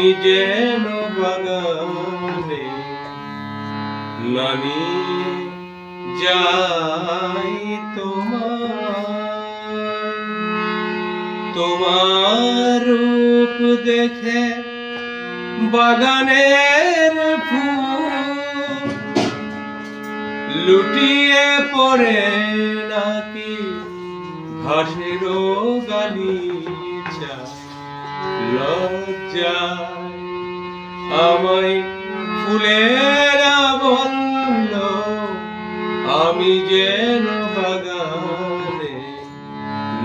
আমি যেন বাগানে নানি যাই তোমার। তোমার রূপ দেখে বাগানের ফুল লুটিয়ে পড়ে নাকি ঘাসের গালিচা। লজ্জায় আমায় ফুলের বলল আমি যেন বাগানে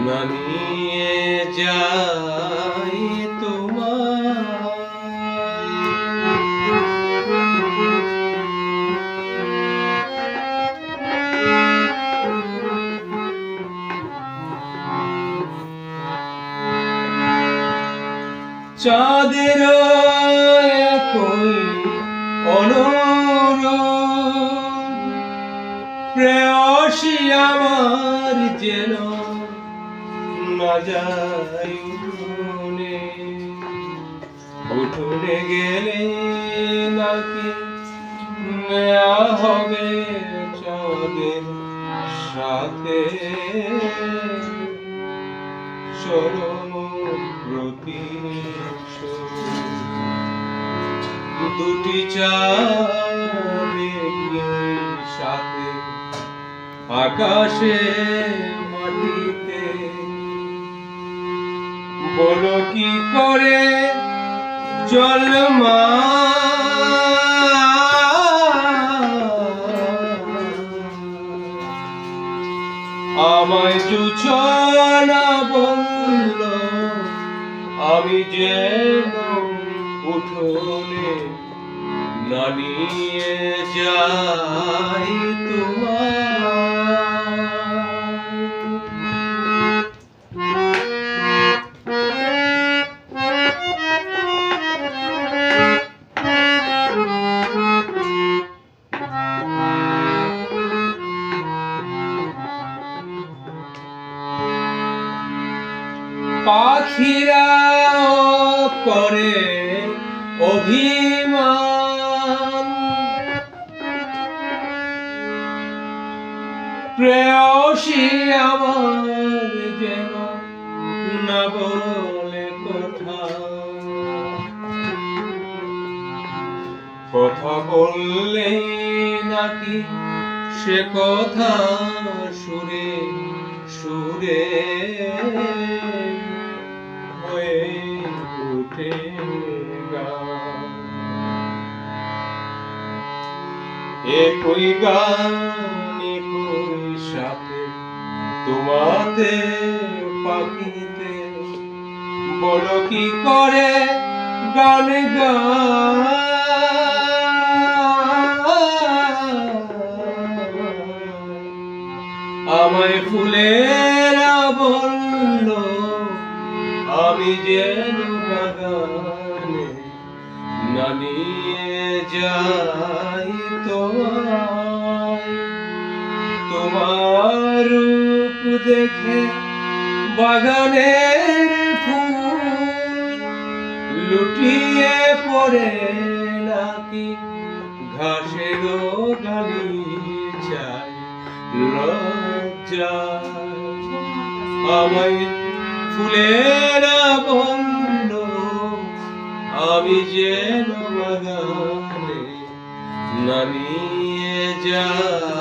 নামিয়ে যাই। চাঁদের প্রেয়সী আমার যেন না গেলে নাকি হবে চাঁদের সাথে। দুটি সাথে আকাশে মাটিতে। বলো কি করে জলমা আমায় জুছনা বলল আমি যেন নানিয়ে যাই পাখিরা করে অভিমান প্রেয়সী আমার যেন না বলে কথা কথা বললে নাকি সে কথা সুরে সুরে হয়ে উঠে। একই গান সাথে, তোমাতে, পাখিতে। বলো কি করে গান আমায় ফুলেরা বলল আমি যেন বাগানে নানিয়ে যাই তোমায়। তোমার রূপ দেখে বাগানের ফুল লুটিয়ে পড়ে নাকি ঘাসের গালিচায় লজ্জায় আমায় ফুলেরা বন্ধ আমি যেন বাগানে নানিয়ে যাই।